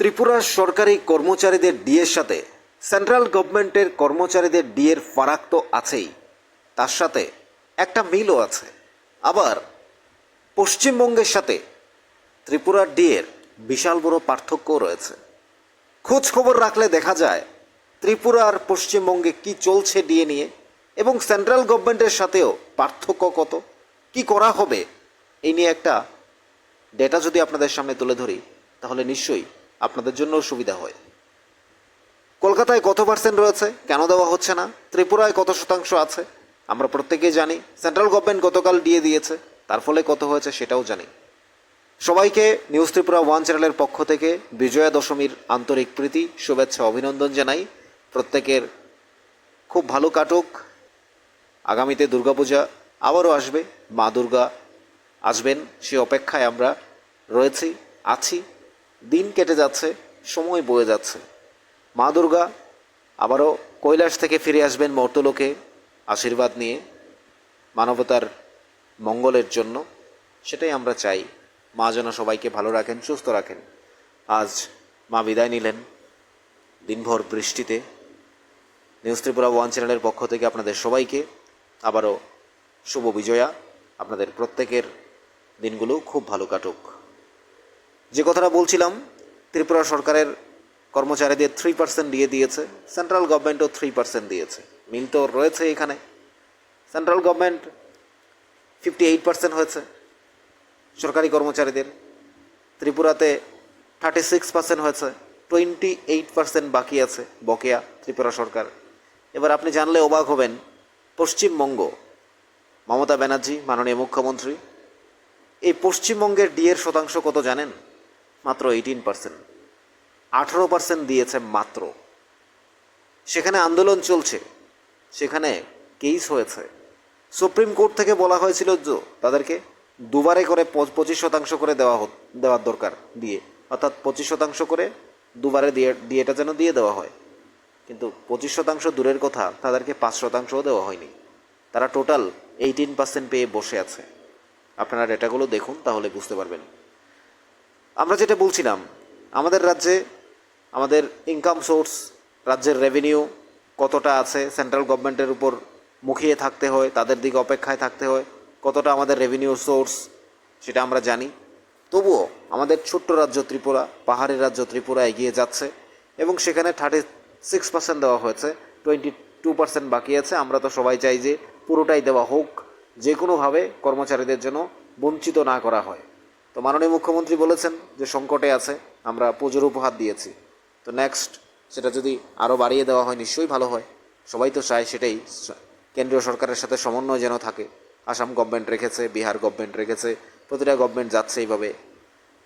ত্রিপুরার সরকারি কর্মচারীদের ডিএর সাথে, সেন্ট্রাল গভর্নমেন্টের কর্মচারীদের ডিএর ফারাক তো আছেই। তার সাথে একটা মিলও আছে। আবার পশ্চিমবঙ্গের সাথে ত্রিপুরার ডিএর বিশাল বড় পার্থক্যও রয়েছে। খোঁজ খবর রাখলে দেখা যায়, ত্রিপুরা আর পশ্চিমবঙ্গে কি চলছে ডিএ নিয়ে এবং সেন্ট্রাল গভর্নমেন্টের সাথেও পার্থক্য কত? কি করা হবে? এই নিয়ে একটা ডেটা যদি আপনাদের সামনে তুলে ধরি, তাহলে নিশ্চয়ই আপনাদের জন্য সুবিধা হয়। কলকাতায় কত পার্সেন্ট রয়েছে? কেন দেওয়া হচ্ছে না? ত্রিপুরায় কত শতাংশ আছে? আমরা প্রত্যেকেই জানি। সেন্ট্রাল গভর্নমেন্ট গতকাল দিয়ে দিয়েছে। তার ফলে কত হয়েছে সেটাও জানি। সবাইকে নিউজ ত্রিপুরা ওয়ান চ্যানেলের পক্ষ থেকে বিজয়া দশমীর আন্তরিক প্রীতি, শুভেচ্ছা, অভিনন্দন জানাই। প্রত্যেকের খুব ভালো কাটুক। আগামীতে দুর্গাপূজা আবারও আসবে। মা দুর্গা আসবেন, সে অপেক্ষায় আমরা রয়েছি, আছি। দিন কেটে যাচ্ছে, সময় বয়ে যাচ্ছে। মা দুর্গা আবারও কৈলাস থেকে ফিরে আসবেন মর্তলোকে আশীর্বাদ নিয়ে মানবতার মঙ্গলের জন্য। সেটাই আমরা চাই। মা যেন সবাইকে ভালো রাখেন, সুস্থ রাখেন। আজ মা বিদায় নিলেন দিনভর বৃষ্টিতে। নিউজ ত্রিপুরা ওয়ান চ্যানেলের পক্ষ থেকে আপনাদের সবাইকে আবারও শুভ বিজয়া। আপনাদের প্রত্যেকের দিনগুলো খুব ভালো কাটুক। যে কথাটা বলছিলাম, ত্রিপুরা সরকারের কর্মচারীদের থ্রি পার্সেন্ট দিয়ে দিয়েছে সেন্ট্রাল গভর্নমেন্টও থ্রি পার্সেন্ট দিয়েছে। মিল তো রয়েছে এখানে। Central government fifty eight percent হয়েছে সরকারি কর্মচারীদের। ত্রিপুরাতে থার্টি সিক্স পার্সেন্ট হয়েছে টোয়েন্টি এইট পার্সেন্ট বাকি আছে বকেয়া ত্রিপুরা সরকার। এবার আপনি জানলে অবাক হবেন, পশ্চিমবঙ্গ, মমতা ব্যানার্জি, মাননীয় মুখ্যমন্ত্রী, এই পশ্চিমবঙ্গের ডিএর শতাংশ কত জানেন? মাত্র এইটিন পার্সেন্ট আঠারো পার্সেন্ট দিয়েছে মাত্র। সেখানে আন্দোলন চলছে। সেখানে কেস হয়েছে। সুপ্রিম কোর্ট থেকে বলা হয়েছিল যে তাদেরকে দুবারে করে পঁচ- পঁচিশ শতাংশ করে দেওয়া দেওয়ার দরকার দিয়ে। অর্থাৎ পঁচিশ শতাংশ করে দুবারে দিয়ে দিয়েটা যেন দিয়ে দেওয়া হয়। কিন্তু পঁচিশ শতাংশ দূরের কথা, তাদেরকে পাঁচ শতাংশও দেওয়া হয়নি। তারা টোটাল এইটিন পার্সেন্ট পেয়ে বসে আছে। আপনারা ডেটাগুলো দেখুন, তাহলে বুঝতে পারবেন। আমরা যেটা বলছিলাম, আমাদের রাজ্যে আমাদের ইনকাম সোর্স রাজ্যের রেভিনিউ কতটা আছে সেন্ট্রাল গভর্নমেন্টের উপর মুখিয়ে থাকতে হয়, তাদের দিকে অপেক্ষায় থাকতে হয়, কতটা আমাদের রেভিনিউ সোর্স সেটা আমরা জানি। তবুও আমাদের ছোট্ট রাজ্য ত্রিপুরা, পাহাড়ি রাজ্য ত্রিপুরা এগিয়ে যাচ্ছে এবং সেখানে থার্টি সিক্স পার্সেন্ট দেওয়া হয়েছে টোয়েন্টি টু পার্সেন্ট বাকি আছে। আমরা তো সবাই চাই যে পুরোটাই দেওয়া হোক যে কোনোভাবে কর্মচারীদের জন্য বঞ্চিত না করা হয়। তো মাননীয় মুখ্যমন্ত্রী বলেছেন যে সংকটে আছে, আমরা পুজোর উপহার দিয়েছি। তো নেক্সট সেটা যদি আরও বাড়িয়ে দেওয়া হয়, নিশ্চয়ই ভালো হয়। সবাই তো চায় সেটাই, কেন্দ্রীয় সরকারের সাথে সমন্বয় যেন থাকে। আসাম গভর্নমেন্ট রেখেছে, বিহার গভর্নমেন্ট রেখেছে, প্রতিটা গভর্নমেন্ট যাচ্ছে এইভাবে।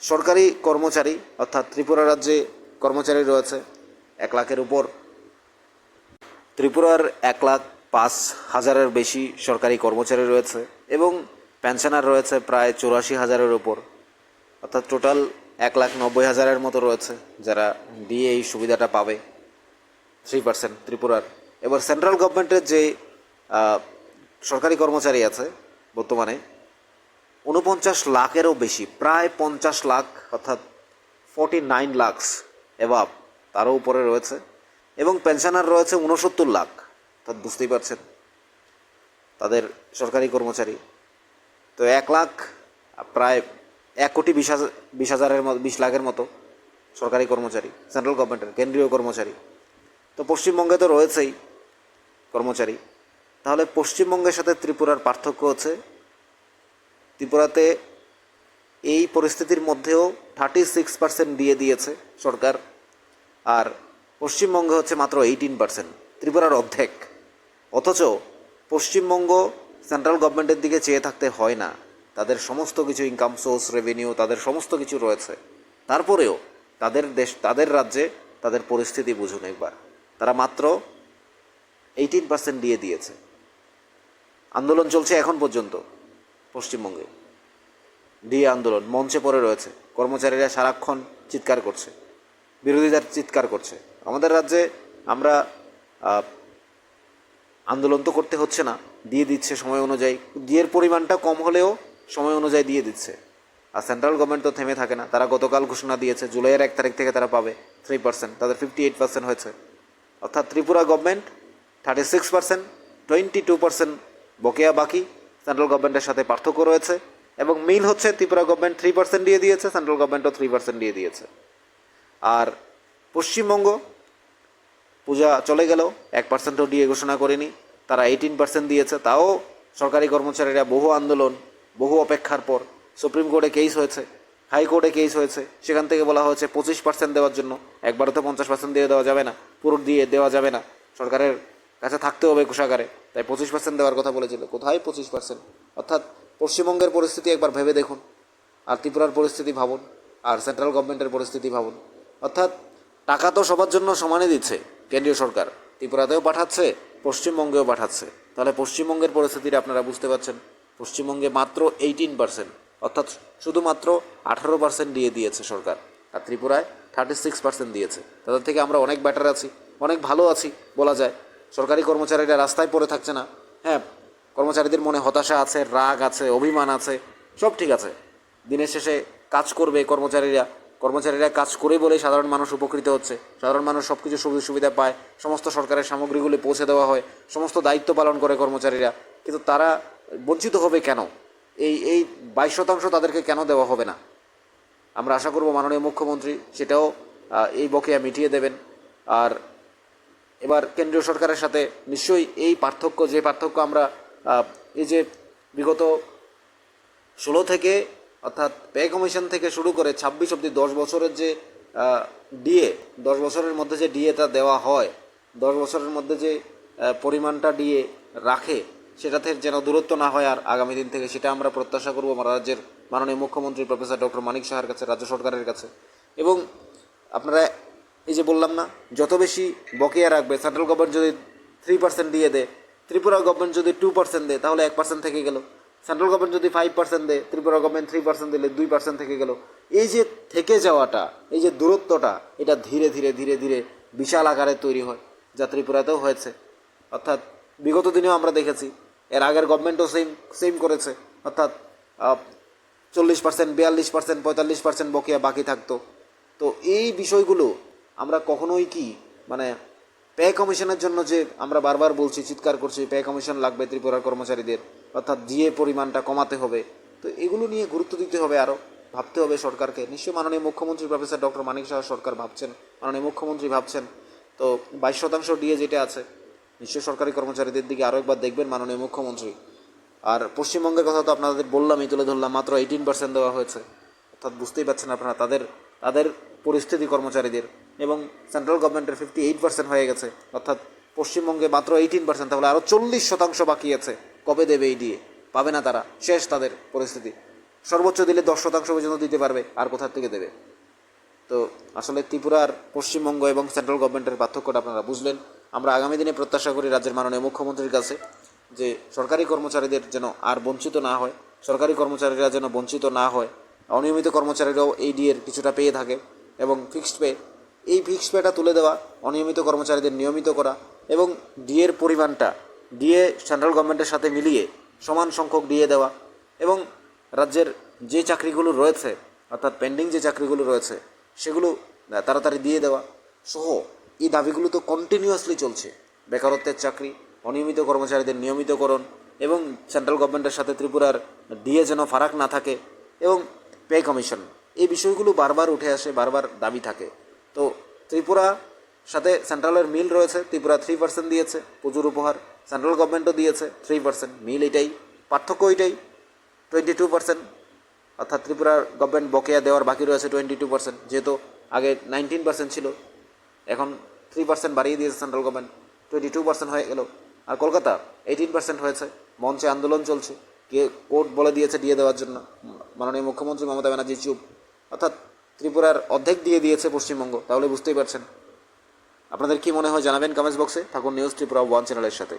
সরকারি কর্মচারী, অর্থাৎ ত্রিপুরা রাজ্যে কর্মচারী রয়েছে, এক লাখের উপর। ত্রিপুরার এক লাখ পাঁচ হাজারের বেশি সরকারি কর্মচারী রয়েছে এবং পেনশনার রয়েছে প্রায় চৌরাশি হাজারের উপর। অর্থাৎ টোটাল এক লাখ নব্বই হাজারের মতো রয়েছে যারা ডিএ এই সুবিধাটা পাবে। থ্রি পার্সেন্ট ত্রিপুরার। এবার সেন্ট্রাল গভর্নমেন্টের যে সরকারি কর্মচারী আছে বর্তমানে উনপঞ্চাশ লাখেরও বেশি, প্রায় পঞ্চাশ লাখ, অর্থাৎ ফর্টি নাইন লাখস এবাব তারও উপরে রয়েছে। এবং পেনশনার রয়েছে উনসত্তর লাখ, অর্থাৎ বুঝতেই পারছেন তাদের সরকারি কর্মচারী। তো এক লাখ, প্রায় এক কোটি বিশ হাজার, বিশ হাজারের মতো, বিশ লাখের মতো সরকারি কর্মচারী সেন্ট্রাল গভর্নমেন্টের কেন্দ্রীয় কর্মচারী। তো পশ্চিমবঙ্গে তো রয়েছেই কর্মচারী। তাহলে পশ্চিমবঙ্গের সাথে ত্রিপুরার পার্থক্য হচ্ছে, ত্রিপুরাতে এই পরিস্থিতির মধ্যেও থার্টি সিক্স পার্সেন্ট দিয়ে দিয়েছে সরকার, আর পশ্চিমবঙ্গে হচ্ছে মাত্র এইটিন পার্সেন্ট ত্রিপুরার অর্ধেক। অথচ পশ্চিমবঙ্গ সেন্ট্রাল গভর্নমেন্টের দিকে চেয়ে থাকতে হয় না। তাদের সমস্ত কিছু ইনকাম সোর্স রেভিনিউ তাদের সমস্ত কিছু রয়েছে। তারপরেও তাদের দেশ, তাদের রাজ্যে তাদের পরিস্থিতি বুঝুন একবার। তারা মাত্র এইটিন পার্সেন্ট দিয়ে দিয়েছে। আন্দোলন চলছে এখন পর্যন্ত পশ্চিমবঙ্গে। ডিএ আন্দোলন, মঞ্চে পড়ে রয়েছে। কর্মচারীরা সারাক্ষণ চিৎকার করছে। বিরোধীদের চিৎকার করছে। আমাদের রাজ্যে আমরা আন্দোলন তো করতে হচ্ছে না। দিয়ে দিচ্ছে সময় অনুযায়ী। ডিএর পরিমাণটা কম হলেও সময় অনুযায়ী দিয়ে দিচ্ছে। আর সেন্ট্রাল গভর্নমেন্ট তো থেমে থাকে না। তারা গতকাল ঘোষণা দিয়েছে, জুলাইয়ের এক তারিখ থেকে তারা পাবে থ্রি পার্সেন্ট তাদের ফিফটি এইট পার্সেন্ট হয়েছে। অর্থাৎ Tripura government thirty six percent twenty two percent বকেয়া বাকি সেন্ট্রাল গভর্নমেন্টের সাথে পার্থক্য রয়েছে। এবং মিল হচ্ছে ত্রিপুরা গভর্নমেন্ট থ্রি পার্সেন্ট দিয়ে দিয়েছে সেন্ট্রাল গভর্নমেন্টও থ্রি পার্সেন্ট দিয়ে দিয়েছে। আর পশ্চিমবঙ্গ, পূজা চলে গেল এক পার্সেন্টও দিয়ে ঘোষণা করেনি। তারা এইটিন পার্সেন্ট দিয়েছে। তাও সরকারি কর্মচারীরা বহু আন্দোলন বহু অপেক্ষার পর সুপ্রিম কোর্টে কেস হয়েছে হাইকোর্টে কেস হয়েছে, সেখান থেকে বলা হয়েছে পঁচিশ পার্সেন্ট দেওয়ার জন্য একবারও তো পঞ্চাশ পার্সেন্ট দিয়ে দেওয়া যাবে না পুরো দিয়ে দেওয়া যাবে না, সরকারের কাছে থাকতে হবে কোষাগারে, তাই পঁচিশ পার্সেন্ট দেওয়ার কথা বলেছিল, কোথায় পঁচিশ পার্সেন্ট অর্থাৎ পশ্চিমবঙ্গের পরিস্থিতি একবার ভেবে দেখুন, আর ত্রিপুরার পরিস্থিতি ভাবুন, আর সেন্ট্রাল গভর্নমেন্টের পরিস্থিতি ভাবুন, অর্থাৎ টাকা তো সবার জন্য সমানে দিচ্ছে কেন্দ্রীয় সরকার, ত্রিপুরাতেও পাঠাচ্ছে, পশ্চিমবঙ্গেও পাঠাচ্ছে, তাহলে পশ্চিমবঙ্গের পরিস্থিতিটা আপনারা বুঝতে পারছেন। পশ্চিমবঙ্গে মাত্র এইটিন পার্সেন্ট অর্থাৎ শুধুমাত্র আঠারো পার্সেন্ট দিয়ে দিয়েছে সরকার আর ত্রিপুরায় থার্টি সিক্স পার্সেন্ট দিয়েছে। তাদের থেকে আমরা অনেক বেটার আছি, অনেক ভালো আছি বলা যায়। সরকারি কর্মচারীরা রাস্তায় পড়ে থাকছে না। হ্যাঁ কর্মচারীদের মনে হতাশা আছে, রাগ আছে, অভিমান আছে, সব ঠিক আছে। দিনের শেষে কাজ করবে কর্মচারীরা কর্মচারীরা কাজ করে বলেই সাধারণ মানুষ উপকৃত হচ্ছে। সাধারণ মানুষ সব কিছু সুবিধা সুবিধা পায়, সমস্ত সরকারের সামগ্রীগুলি পৌঁছে দেওয়া হয়, সমস্ত দায়িত্ব পালন করে কর্মচারীরা। কিন্তু তারা বঞ্চিত হবে কেন? এই এই বাইশ শতাংশ তাদেরকে কেন দেওয়া হবে না? আমরা আশা করব মাননীয় মুখ্যমন্ত্রী সেটাও এই বকেয়া মিটিয়ে দেবেন। আর এবার কেন্দ্রীয় সরকারের সাথে নিশ্চয়ই এই পার্থক্য, যে পার্থক্য আমরা এই যে বিগত ষোলো থেকে, অর্থাৎ পে কমিশন থেকে শুরু করে ছাব্বিশ অবধি দশ বছরের যে ডিএ, দশ বছরের মধ্যে যে ডিএটা দেওয়া হয়, দশ বছরের মধ্যে যে পরিমাণটা ডিএ রাখে সেটাতে যেন দূরত্ব না হয় আর আগামী দিন থেকে সেটা আমরা প্রত্যাশা করব আমার রাজ্যের মাননীয় মুখ্যমন্ত্রী প্রফেসর ডক্টর মানিক সাহার কাছে, রাজ্য সরকারের কাছে। এবং আপনারা এই যে বললাম না, যত বেশি বকেয়া রাখবে সেন্ট্রাল গভর্নমেন্ট যদি থ্রি পার্সেন্ট দিয়ে দেয়, ত্রিপুরা গভর্নমেন্ট যদি টু পার্সেন্ট দেয়, তাহলে এক পার্সেন্ট থেকে গেল। সেন্ট্রাল গভর্নমেন্ট যদি ফাইভ পার্সেন্ট দেয়, ত্রিপুরা গভর্নমেন্ট থ্রি পার্সেন্ট দিলে দুই পার্সেন্ট থেকে গেল। এই যে থেকে যাওয়াটা, এই যে দূরত্বটা, এটা ধীরে ধীরে ধীরে ধীরে বিশাল আকারে তৈরি হয়, যা ত্রিপুরাতেও হয়েছে। অর্থাৎ বিগত দিনেও আমরা দেখেছি এর আগের গভর্নমেন্টও সেম সেম করেছে। অর্থাৎ চল্লিশ পার্সেন্ট বিয়াল্লিশ পার্সেন্ট পঁয়তাল্লিশ পার্সেন্ট বকেয়া বাকি থাকতো। তো এই বিষয়গুলো আমরা কখনোই কি মানে পে কমিশনের জন্য যে আমরা বারবার বলছি, চিৎকার করছি পে কমিশন লাগবে ত্রিপুরার কর্মচারীদের, অর্থাৎ জিএ পরিমাণটা কমাতে হবে। তো এগুলো নিয়ে গুরুত্ব দিতে হবে আরও ভাবতে হবে সরকারকে। নিশ্চয়ই মাননীয় মুখ্যমন্ত্রী প্রফেসর ডক্টর মানিক সাহা সরকার ভাবছেন, মাননীয় মুখ্যমন্ত্রী ভাবছেন। তো বাইশ শতাংশ ডিএ যেটা আছে নিশ্চয়ই সরকারি কর্মচারীদের দিকে আরও একবার দেখবেন মাননীয় মুখ্যমন্ত্রী। আর পশ্চিমবঙ্গের কথা তো আপনাদের বললামই, তুলে ধরলাম, মাত্র এইটিন পার্সেন্ট দেওয়া হয়েছে। অর্থাৎ বুঝতেই পারছেন আপনারা, তাদের তাদের পরিস্থিতি কর্মচারীদের। এবং সেন্ট্রাল গভর্নমেন্টের ফিফটি এইট পার্সেন্ট হয়ে গেছে। অর্থাৎ পশ্চিমবঙ্গে মাত্র এইটিন পার্সেন্ট তাহলে আরও চল্লিশ শতাংশ বাকি আছে। কবে দেবে এই দিয়ে? পাবে না তারা। শেষ তাদের পরিস্থিতি। সর্বোচ্চ দিলে দশ শতাংশ পর্যন্ত দিতে পারবে, আর কোথার থেকে দেবে? তো আসলে ত্রিপুরার পশ্চিমবঙ্গ এবং সেন্ট্রাল গভর্নমেন্টের পার্থক্যটা আপনারা বুঝলেন। আমরা আগামী দিনে প্রত্যাশা করি রাজ্যের মাননীয় মুখ্যমন্ত্রীর কাছে যে সরকারি কর্মচারীদের যেন আর বঞ্চিত না হয়, সরকারি কর্মচারীরা যেন বঞ্চিত না হয়, অনিয়মিত কর্মচারীরাও এই ডিএর কিছুটা পেয়ে থাকে এবং ফিক্সড পে এই ফিক্সড পেটা তুলে দেওয়া, অনিয়মিত কর্মচারীদের নিয়মিত করা এবং ডিএর পরিমাণটা ডিএ সেন্ট্রাল গভর্নমেন্টের সাথে মিলিয়ে সমান সংখ্যক ডিএ দেওয়া এবং রাজ্যের যে চাকরিগুলো রয়েছে, অর্থাৎ পেন্ডিং যে চাকরিগুলো রয়েছে, সেগুলো তাড়াতাড়ি দিয়ে দেওয়া সহ এই দাবিগুলো তো কন্টিনিউয়াসলি চলছে। বেকারত্বের চাকরি, অনিয়মিত কর্মচারীদের নিয়মিতকরণ এবং সেন্ট্রাল গভর্নমেন্টের সাথে ত্রিপুরার ডিএ যেন ফারাক না থাকে এবং পে কমিশন এই বিষয়গুলো বারবার উঠে আসে, বারবার দাবি থাকে। তো ত্রিপুরা সাথে সেন্ট্রালের মিল রয়েছে, ত্রিপুরা থ্রি পার্সেন্ট দিয়েছে, প্রচুর উপহার। সেন্ট্রাল গভর্নমেন্টও দিয়েছে থ্রি পার্সেন্ট মিল এটাই। পার্থক্য এটাই টোয়েন্টি টু পার্সেন্ট অর্থাৎ ত্রিপুরার গভর্নমেন্ট বকেয়া দেওয়ার বাকি রয়েছে টোয়েন্টি টু পার্সেন্ট যেহেতু আগে নাইনটিন পার্সেন্ট ছিল। এখন থ্রি পার্সেন্ট বাড়িয়ে দিয়েছে central government twenty two percent হয়ে গেল। আর কলকাতা এইটিন পার্সেন্ট হয়েছে। মঞ্চে আন্দোলন চলছে। কে কোর্ট বলে দিয়েছে দিয়ে দেওয়ার জন্য। মাননীয় মুখ্যমন্ত্রী মমতা ব্যানার্জি চুপ। অর্থাৎ ত্রিপুরার অর্ধেক দিয়ে দিয়েছে পশ্চিমবঙ্গ। তাহলে বুঝতেই পারছেন। আপনাদের কি মনে হয় জানাবেন কমেন্টস বক্সে থাকুন নিউজ ত্রিপুরা ওয়ান চ্যানেলের সাথে।